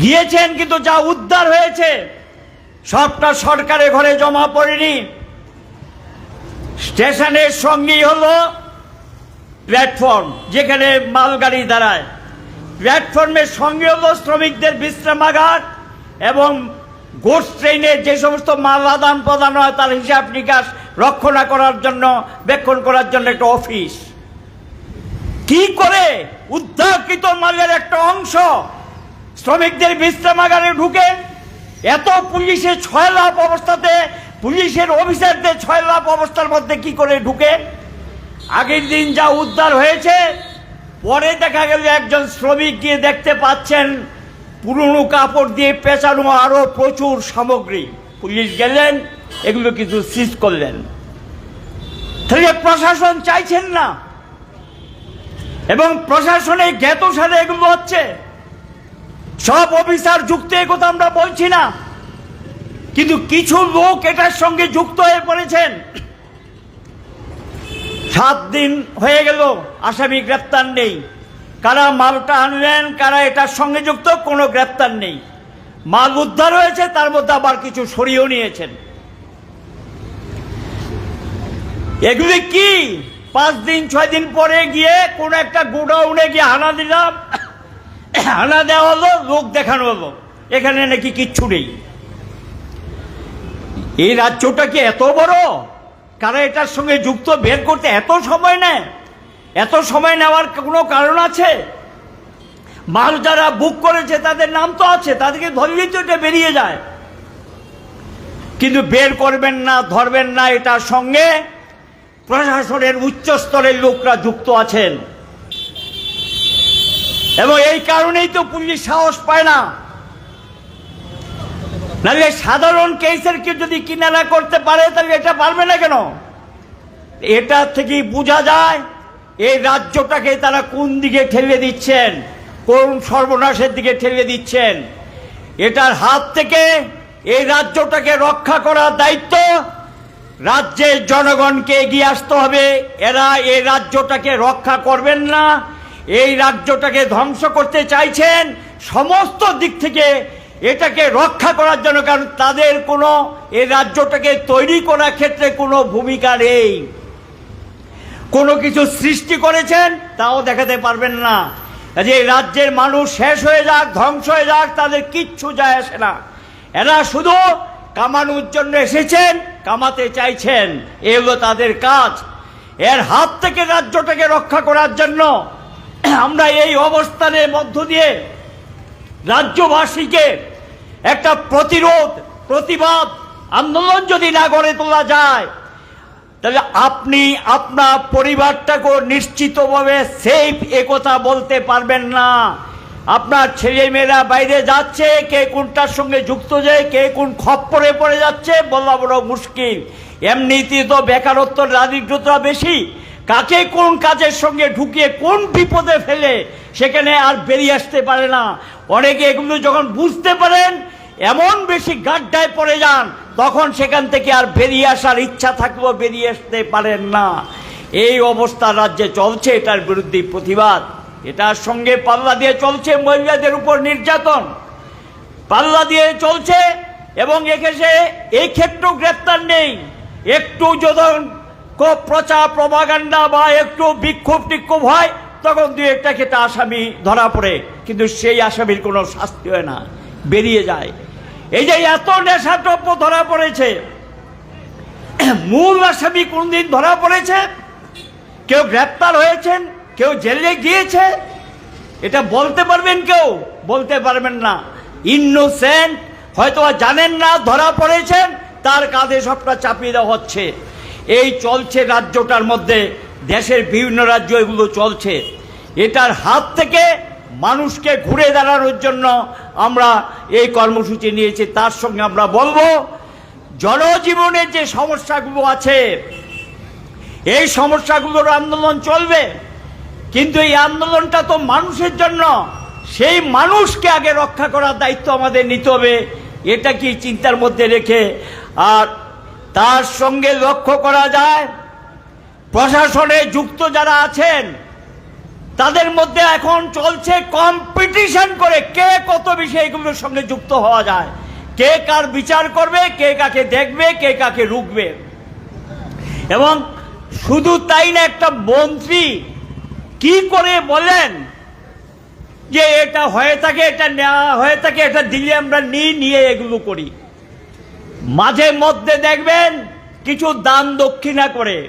গিয়েছেন কিন্তু যা উদ্ধার হয়েছে, সবটা সরকারের ঘরে জমা পড়েনি। স্টেশনের সঙ্গেই হলো প্ল্যাটফর্ম, যেখানে মালগাড়ি দাঁড়ায়। প্ল্যাটফর্মের সঙ্গে হলো শ্রমিকদের বিশ্রামাগার এবং গোস ট্রেনের যে সমস্ত মাল আদান প্রদান হয়, তার হিসাব নিকাশ রক্ষণা করার জন্য, বেক্ষণ করার জন্য একটা অফিস। কি করে উদ্ধারকৃত মালের একটা অংশ শ্রমিকদের বিশ্রামাগারে ঢুকে এত পুলিশের ছয় লাভ অবস্থাতে, পুলিশের অফিসারদের ছয় লাভ অবস্থার মধ্যে কি করে ঢুকে? আগের দিন যা উদ্ধার হয়েছে, পরে দেখা গেল একজন শ্রমিক গিয়ে দেখতে পাচ্ছেন, পুরনো কাপড় দিয়ে পেঁচানো আরও প্রচুর সামগ্রী। পুলিশ গেলেন, এগুলো কিছু সিজ করলেন। তাহলে প্রশাসন চাইছেন না। এবং প্রশাসনে জ্ঞাত সারে এগুলো হচ্ছে। সব অফিসার যুক্ত, এ কথা আমরা বলছি না। কিন্তু কিছু লোক এটার সঙ্গে যুক্ত হয়ে পড়েছেন। সাত দিন হয়ে গেল, আসামি গ্রেপ্তার নেই। কারা মালটা আনলেন, কারা এটার সঙ্গে যুক্ত, কোনো গ্রেপ্তার নেই। মাল উদ্ধার হয়েছে, তার মধ্যে আবার কিছু সরিয়েও নিয়েছেন। এগুলি কি? পাঁচ দিন, ছয় দিন পরে গিয়ে কোন একটা গোডাউনে গিয়ে হানা দিলাম। হানা দেওয়া হলো লোক দেখানো হলো। এখানে নাকি কিচ্ছু নেই। এই রাজ্যটা কি এত বড়? কারা এটার সঙ্গে যুক্ত? বের করতে এত সময় নেয়? এত সময় নেওয়ার কোনো কারণ আছে? মাল যারা বুক করেছে, তাদের নাম তো আছে, তাদেরকে ধরলেই তো এটা বেরিয়ে যায়। কিন্তু বের করবেন না, ধরবেন না, এটার সঙ্গে প্রশাসনের উচ্চ স্তরের লোকরা যুক্ত আছেন। এবং এই কারণেই তো পুলিশ সাহস পায় না। নাহলে সাধারণ কেসের কি যদি কিনারা করতে পারে, তাহলে এটা পারবে না কেন? এটা থেকে বোঝা যায়, এই রাজ্যটাকে তারা কোন দিকে ঠেলে দিচ্ছেন, কোন সর্বনাশের দিকে ঠেলে দিচ্ছেন। এটার হাত থেকে এই রাজ্যটাকে রক্ষা করার দায়িত্ব রাজ্যের জনগণকে এগিয়ে আসতে হবে। এরা এই রাজ্যটাকে রক্ষা করবেন না এই রাজ্যটাকে ধ্বংস করতে চাইছেন সমস্ত দিক থেকে এটাকে রক্ষা করার জন্য, কারণ তাদের কোনো এই রাজ্যটাকে তৈরি করার ক্ষেত্রে কোনো ভূমিকা নেই। কোনো কিছু সৃষ্টি করেছেন, তাও দেখাতে পারবেন না। যে রাজ্যের মানুষ শেষ হয়ে যাক, ধ্বংস হয়ে যাক, তাদের কিচ্ছু যায় আসে না। এরা শুধু কামানোর জন্য এসেছেন, কামাতে চাইছেন। এ হলো তাদের কাজ। এর হাত থেকে রাজ্যটাকে রক্ষা করার জন্য আমরা এই অবস্থানের মধ্য দিয়ে রাজ্যবাসীকে একটা প্রতিরোধ, প্রতিবাদ আন্দোলন যদি না গড়ে তোলা যায়, তাহলে আপনি আপনার পরিবারটাকেও নিশ্চিতভাবে সেফ একথা বলতে পারবেন না। আপনার ছেলে মেয়েরা বাইরে যাচ্ছে, কে কোনটার সঙ্গে যুক্ত যে, কে কোন খপ্পরে পড়ে যাচ্ছে, বলা বড় মুশকিল। এমনিতে তো বেকারত্ব দারিদ্রতা বেশি। কাকে কোন কাজের সঙ্গে ঢুকিয়ে কোন বিপদে ফেলে সেখানে আর বেরিয়ে আসতে পারে না। অনেকে এগুলো যখন বুঝতে পারেন, এমন বেশি গাড্ডায় পড়ে যান, তখন সেখান থেকে আর বেরিয়ে আসার ইচ্ছা থাকলেও বেরিয়ে আসতে পারেন না। এই অবস্থা রাজ্যে চলছে, এটার বিরুদ্ধে প্রতিবাদ। এটার সঙ্গে পাল্লা দিয়ে চলছে মহিলাদের উপর নির্যাতন। পাল্লা দিয়ে চলছে এবং এক্ষেত্রে এই ক্ষেত্রেও গ্রেপ্তার নেই। একটু যখন প্রচার প্রভাগান্ডা বা একটু বিক্ষোভ টিক্ষোভ হয়, তখন দু একটা ক্ষেত্রে আসামি ধরা পড়ে। কিন্তু সেই আসামির কোনো শাস্তি হয় না, বেরিয়ে যায়। এই যে এত নেশাদ্রব্য ধরা পড়েছে, মূল আসামি কোনদিন ধরা পড়েছে? কেউ গ্রেপ্তার হয়েছেন, কেউ জেলে গিয়েছে? এটা বলতে পারবেন কেউ? বলতে পারবেন না। ইনোসেন্ট হয়তো জানেন না, ধরা পড়েছেন, তার কাঁধে সবটা চাপিয়ে দেওয়া হচ্ছে। এই চলছে রাজ্যটার মধ্যে, দেশের বিভিন্ন রাজ্য এগুলো চলছে। এটার হাত থেকে মানুষকে ঘুরে দাঁড়ানোর জন্য আমরা এই কর্মসূচি নিয়েছি। তার সঙ্গে আমরা বলব জনজীবনের যে সমস্যাগুলো আছে, এই সমস্যাগুলোর আন্দোলন চলবে। কিন্তু এই আন্দোলনটা তো মানুষের জন্য, সেই মানুষকে আগে রক্ষা করার দায়িত্ব আমাদের নিতে হবে। এটা কি চিন্তার মধ্যে রেখে, আর তার সঙ্গে লক্ষ্য করা যায়, প্রশাসনে যুক্ত যারা আছেন, তাদের মধ্যে এখন চলছে কম্পিটিশন করে কে কত বেশি এগুলোর সঙ্গে যুক্ত হওয়া যায়। কে কার বিচার করবে, কে কাকে দেখবে, কে কাকে রুখবে। এবং শুধু তাই না, একটা মন্ত্রী কি করে বলেন যে এটা হয়ে থাকে, এটা নেওয়া হয়ে থাকে, এটা দিলে আমরা নিই, নিয়ে এগুলো করি। মাঝে মধ্যে দেখবেন কিছু দান দক্ষিণা করে।